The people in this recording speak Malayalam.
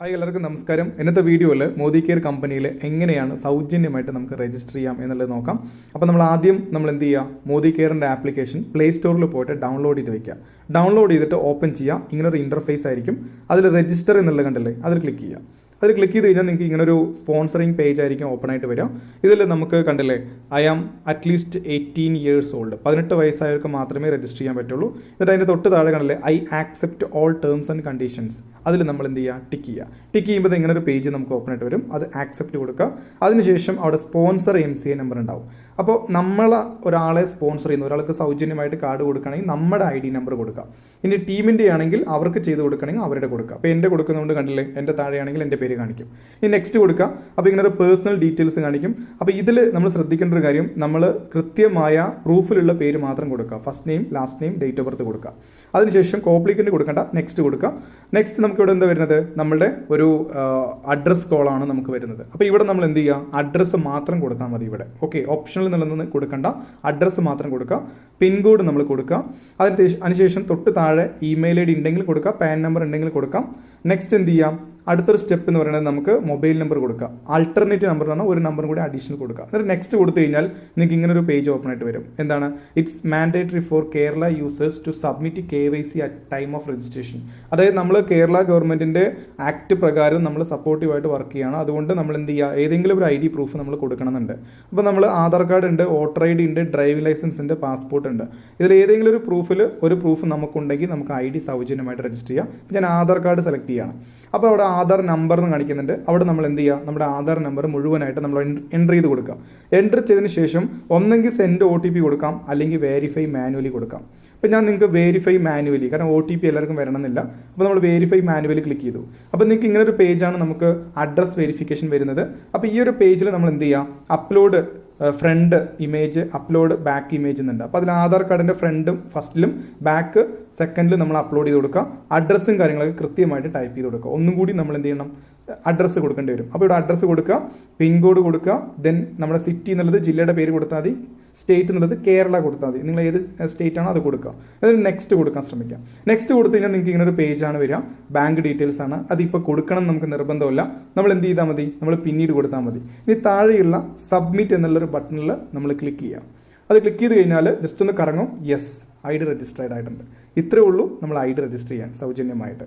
ഹായ് എല്ലാവർക്കും നമസ്കാരം. ഇന്നത്തെ വീഡിയോയിൽ മോദി കെയർ കമ്പനിയിൽ എങ്ങനെയാണ് സൗജന്യമായിട്ട് നമുക്ക് രജിസ്റ്റർ ചെയ്യാം എന്നുള്ളത് നോക്കാം. അപ്പോൾ നമ്മൾ ആദ്യം നമ്മൾ എന്ത് ചെയ്യുക മോദി കെയറിന്റെ ആപ്ലിക്കേഷൻ പ്ലേ സ്റ്റോറിൽ പോയിട്ട് ഡൗൺലോഡ് ചെയ്ത് വെക്കുക ഡൗൺലോഡ് ചെയ്തിട്ട് ഓപ്പൺ ചെയ്യുക ഇങ്ങനൊരു ഇന്റർഫേസ് ആയിരിക്കും. അതിൽ രജിസ്റ്റർ എന്നുള്ളത് കണ്ടല്ലേ? അതിൽ ക്ലിക്ക് ചെയ്യുക അതിൽ ക്ലിക്ക് ചെയ്ത് കഴിഞ്ഞാൽ നിങ്ങൾക്ക് ഇങ്ങനെ ഒരു സ്പോൺസറിങ് പേജ് ആയിരിക്കും ഓപ്പൺ ആയിട്ട് വരും ഇതിൽ നമുക്ക് കണ്ടില്ലേ I am at least eighteen years old പതിനെട്ട് വയസ്സായവർക്ക് മാത്രമേ രജിസ്റ്റർ ചെയ്യാൻ പറ്റുള്ളൂ. എന്നിട്ട് അതിന്റെ തൊട്ട് താഴെ കണ്ടില്ലേ I accept all terms and conditions അതിൽ നമ്മൾ എന്ത് ചെയ്യുക? ടിക്ക് ചെയ്യുക. ടിക്ക് ചെയ്യുമ്പോൾ ഇങ്ങനെ ഒരു പേജ് നമുക്ക് ഓപ്പൺ ആയിട്ട് വരും. അത് ആക്സെപ്റ്റ് കൊടുക്കുക. അതിനുശേഷം അവിടെ sponsor M C A number ഉണ്ടാവും. അപ്പോൾ നമ്മൾ ഒരാളെ സ്പോൺസർ ചെയ്യുന്ന ഒരാൾക്ക് സൗജന്യമായിട്ട് കാർഡ് കൊടുക്കുകയാണെങ്കിൽ നമ്മുടെ ഐ ഡി നമ്പർ കൊടുക്കുക. ഇനി ടീമിന്റെ ആണെങ്കിൽ അവർക്ക് ചെയ്ത് കൊടുക്കണമെങ്കിൽ അവരുടെ കൊടുക്കുക. അപ്പോൾ എന്റെ കൊടുക്കുന്നതുകൊണ്ട് കണ്ടില്ലേ എന്റെ താഴെയാണെങ്കിൽ എന്റെ പേര് കാണിക്കും. ഇനി നെക്സ്റ്റ് കൊടുക്കുക അപ്പോൾ ഇങ്ങനെ ഒരു പേഴ്സണൽ ഡീറ്റെയിൽസ് കാണിക്കും. അപ്പോൾ ഇതിൽ നമ്മൾ ശ്രദ്ധിക്കേണ്ട ഒരു കാര്യം നമ്മൾ കൃത്യമായ പ്രൂഫിലുള്ള പേര് മാത്രം കൊടുക്കുക. First name last name date of birth കൊടുക്കുക. അതിനുശേഷം കോപ്ലിക്കന്റ് കൊടുക്കേണ്ട. നെക്സ്റ്റ് കൊടുക്കുക. നെക്സ്റ്റ് നമുക്ക് ഇവിടെ എന്താ വരുന്നത്? നമ്മുടെ ഒരു അഡ്രസ് കോളാണ് നമുക്ക് വരുന്നത്. അപ്പോൾ ഇവിടെ നമ്മൾ എന്ത് ചെയ്യുക? അഡ്രസ്സ് മാത്രം കൊടുത്താൽ മതി ഇവിടെ. ഓക്കെ ഓപ്ഷനിൽ നിലനിന്ന് കൊടുക്കേണ്ട. അഡ്രസ്സ് മാത്രം കൊടുക്കുക. പിൻകോഡ് നമ്മൾ കൊടുക്കുക. അതിന് അതിനുശേഷം തൊട്ട് താഴെ ഇമെയിൽ ഐ ഡി ഉണ്ടെങ്കിൽ കൊടുക്കുക. പാൻ നമ്പർ ഉണ്ടെങ്കിൽ കൊടുക്കാം. നെക്സ്റ്റ് എന്ത് ചെയ്യാം? അടുത്തൊരു സ്റ്റെപ്പ് എന്ന് പറയുന്നത് നമുക്ക് മൊബൈൽ നമ്പർ കൊടുക്കുക ആൾട്ടർനേറ്റീവ് നമ്പർ എന്ന് പറഞ്ഞാൽ ഒരു നമ്പറും കൂടി അഡീഷണൽ കൊടുക്കുക എന്നിട്ട് നെക്സ്റ്റ് കൊടുത്തു കഴിഞ്ഞാൽ നിങ്ങൾക്ക് ഇങ്ങനെ ഒരു പേജ് ഓപ്പൺ ആയിട്ട് വരും. എന്താണ്? It's mandatory for Kerala users to submit K Y C at time of registration അതായത് നമ്മൾ കേരള ഗവൺമെന്റിന്റെ ആക്ട് പ്രകാരം നമ്മൾ സപ്പോർട്ടീവായിട്ട് വർക്ക് ചെയ്യുകയാണ് അതുകൊണ്ട് നമ്മൾ എന്ത് ചെയ്യുക ഏതെങ്കിലും ഒരു ഐ ഡി പ്രൂഫ് നമ്മൾ കൊടുക്കണമെന്നുണ്ട്. അപ്പോൾ നമ്മൾ ആധാർ കാർഡ് ഉണ്ട് വോട്ടർ ഐ ഡി ഉണ്ട് ഡ്രൈവിംഗ് ലൈസൻസ് ഉണ്ട് പാസ്പോർട്ട് ഉണ്ട്. ഇതിൽ ഏതെങ്കിലും ഒരു പ്രൂഫിൽ ഒരു പ്രൂഫ് നമുക്കുണ്ടെങ്കിൽ നമുക്ക് ഐ ഡി സൗജന്യമായിട്ട് രജിസ്റ്റർ ചെയ്യാം. ഞാൻ ആധാർ കാർഡ് സെലക്ട് ചെയ്യുകയാണ് അപ്പോൾ അവിടെ ആധാർ നമ്പർ എന്ന് കാണിക്കുന്നുണ്ട്. അവിടെ നമ്മൾ എന്ത് ചെയ്യുക? നമ്മുടെ ആധാർ നമ്പർ മുഴുവനായിട്ട് നമ്മൾ എന്റർ ചെയ്ത് കൊടുക്കുക. എന്റർ ചെയ്തതിന് ശേഷം ഒന്നെങ്കിൽ സെൻഡ് ഒ ടി പി കൊടുക്കാം. അല്ലെങ്കിൽ വെരിഫൈ മാനുവലി കൊടുക്കാം. അപ്പോൾ ഞാൻ നിങ്ങൾക്ക് വെരിഫൈ മാനുവലി കാരണം ഒ ടി പി എല്ലാവർക്കും വരണമെന്നില്ല. അപ്പോൾ നമ്മൾ വെരിഫൈ മാനുവലി ക്ലിക്ക് ചെയ്തു. അപ്പോൾ നിങ്ങൾക്ക് ഇങ്ങനെ ഒരു പേജാണ് നമുക്ക് അഡ്രസ് വെരിഫിക്കേഷൻ വരുന്നത്. അപ്പോൾ ഈ ഒരു പേജിൽ നമ്മൾ എന്ത് ചെയ്യുക upload front image upload back image എന്നുണ്ട്. അപ്പോൾ അതിൽ ആധാർ കാർഡിന്റെ ഫ്രണ്ടും ഫസ്റ്റിലും ബാക്ക് സെക്കൻഡിലും നമ്മൾ അപ്ലോഡ് ചെയ്ത് കൊടുക്കുക. അഡ്രസ്സും കാര്യങ്ങളൊക്കെ കൃത്യമായിട്ട് ടൈപ്പ് ചെയ്ത് കൊടുക്കുക. ഒന്നും കൂടി നമ്മൾ എന്ത് ചെയ്യണം? അഡ്രസ്സ് കൊടുക്കേണ്ടി വരും. അപ്പോൾ ഇവിടെ അഡ്രസ്സ് കൊടുക്കുക പിൻകോഡ് കൊടുക്കുക ദെൻ നമ്മുടെ സിറ്റി എന്നുള്ളത് ജില്ലയുടെ പേര് കൊടുത്താൽ മതി. സ്റ്റേറ്റ് എന്നുള്ളത് കേരള കൊടുത്താൽ മതി. നിങ്ങൾ ഏത് സ്റ്റേറ്റ് ആണോ അത് കൊടുക്കുക. എന്നിട്ട് നെക്സ്റ്റ് കൊടുക്കാൻ ശ്രമിക്കാം. നെക്സ്റ്റ് കൊടുത്തു കഴിഞ്ഞാൽ നിങ്ങൾക്ക് ഇങ്ങനെ ഒരു പേജാണ് വരിക. ബാങ്ക് ഡീറ്റെയിൽസ് ആണ്. അതിപ്പോൾ കൊടുക്കണം നമുക്ക് നിർബന്ധമില്ല. നമ്മൾ എന്ത് ചെയ്താൽ മതി? നമ്മൾ പിന്നീട് കൊടുത്താൽ മതി. ഇനി താഴെയുള്ള സബ്മിറ്റ് എന്നുള്ളൊരു ബട്ടണിൽ നമ്മൾ ക്ലിക്ക് ചെയ്യാം അത് ക്ലിക്ക് ചെയ്ത് കഴിഞ്ഞാൽ ജസ്റ്റ് ഒന്ന് കറങ്ങും. യെസ് ഐ ഡി രജിസ്റ്റേർഡ് ആയിട്ടുണ്ട്. ഇത്രയേ ഉള്ളൂ. നമ്മൾ ഐ ഡി രജിസ്റ്റർ ചെയ്യാൻ സൗജന്യമായിട്ട്.